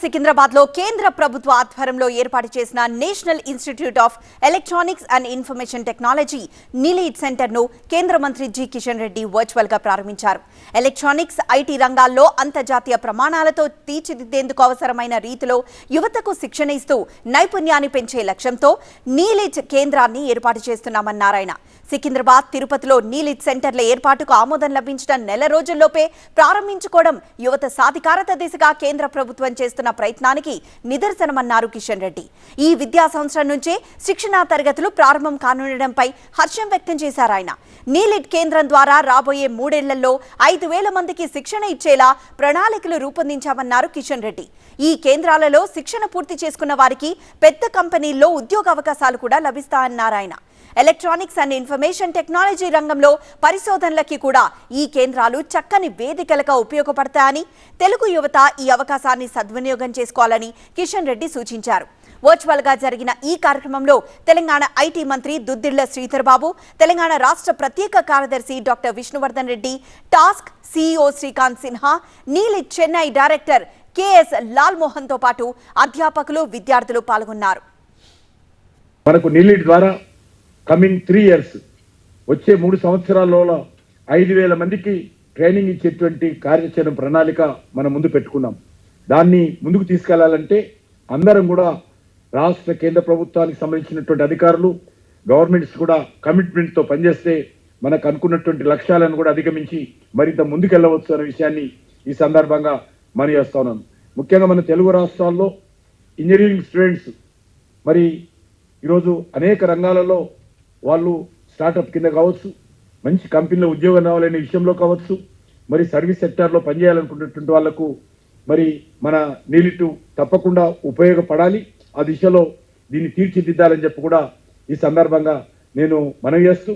సికింద్రాబాద్లో కేంద్ర ప్రభుత్వ ఆధ్వర్యంలో ఏర్పాటు చేసిన National Institute of Electronics and Information Technology నిలీడ్ సెంటర్ను కేంద్ర మంత్రి జి కిషన్ రెడ్డి వర్చువల్గా ప్రారంభించారు. ఎలక్ట్రానిక్స్ ఐటీ రంగాల్లో అంతర్జాతీయ ప్రమాణాలతో తీర్చిదిద్దేందుకు అవసరమైన రీతిలో యువతకు శిక్షణ ఇస్తూ నైపుణ్యాన్ని పెంచే లక్ష్యంతో నీలీజ్ కేంద్రాన్ని ఏర్పాటు చేస్తున్నామన్నారాయణ సికింద్రాబాద్ తిరుపతిలో నీలిజ్ సెంటర్ల ఏర్పాటుకు ఆమోదం లభించిన నెల రోజుల్లోపే ప్రారంభించుకోవడం యువత సాధికారత దిశగా కేంద్ర ప్రభుత్వం చేస్తున్న ప్రయత్నానికి నిదర్శనమన్నారు కిషన్ రెడ్డి. ఈ విద్యా సంవత్సరం నుంచే శిక్షణా తరగతులు ప్రారంభం కానుండడంపై హర్షం వ్యక్తం చేశారు ఆయన. నీలిట్ కేంద్రం ద్వారా రాబోయే మూడేళ్ళలో ఐదు వేల మందికి శిక్షణ ఇచ్చేలా ప్రణాళికలు రూపొందించామన్నారు కిషన్ రెడ్డి. ఈ కేంద్రాలలో శిక్షణ పూర్తి చేసుకున్న వారికి పెద్ద కంపెనీల్లో ఉద్యోగ అవకాశాలు కూడా లభిస్తాయన్నారు ఆయన. ఎలక్ట్రానిక్స్ అండ్ ఇన్ఫర్మేషన్ టెక్నాలజీ రంగంలో పరిశోధనలకి కూడా ఈ కేంద్రాలు చక్కని వేదికలుగా ఉపయోగపడతాయని తెలుగు యువత ఈ అవకాశాన్ని సద్వినియోగం చేసుకోవాలని కిషన్ రెడ్డి సూచించారు. వర్చువల్గా జరిగిన ఈ కార్యక్రమంలో తెలంగాణ ఐటీ మంత్రి దుద్దిళ్ళ శ్రీధర్ బాబు తెలంగాణ రాష్ట్ర ప్రత్యేక కార్యదర్శి doctor Vishnuvardhan Reddy TASK CEO Srikanth Sinha నీలి చెన్నై డైరెక్టర్ కెఎస్ లాల్ మోహన్తో పాటు అధ్యాపకులు విద్యార్థులు పాల్గొన్నారు. మనకు నీలిట్ ద్వారా కమింగ్ త్రీ ఇయర్స్ వచ్చే మూడు సంవత్సరాలలో ఐదు వేల మందికి ట్రైనింగ్ ఇచ్చేటువంటి కార్యాచరణ ప్రణాళిక మనం ముందు పెట్టుకున్నాం. దాన్ని ముందుకు తీసుకెళ్ళాలంటే అందరం కూడా రాష్ట్ర కేంద్ర ప్రభుత్వానికి సంబంధించినటువంటి అధికారులు గవర్నమెంట్స్ కూడా కమిట్మెంట్తో పనిచేస్తే మనకు అనుకున్నటువంటి లక్ష్యాలను కూడా అధిగమించి మరింత ముందుకెళ్ళవచ్చు అనే విషయాన్ని ఈ సందర్భంగా మనం చేస్తా ఉన్నాను ముఖ్యంగా మన తెలుగు రాష్ట్రాల్లో ఇంజనీరింగ్ స్టూడెంట్స్ మరి ఈరోజు అనేక రంగాలలో వాళ్ళు స్టార్టప్ కింద కావచ్చు మంచి కంపెనీలో ఉద్యోగం రావాలనే విషయంలో కావచ్చు మరి సర్వీస్ సెక్టార్లో పనిచేయాలనుకున్నటువంటి వాళ్ళకు మరి మన నీలిటు తప్పకుండా ఉపయోగపడాలి. ఆ దిశలో దీన్ని తీర్చిదిద్దాలని చెప్పి కూడా ఈ సందర్భంగా నేను మనవి చేస్తూ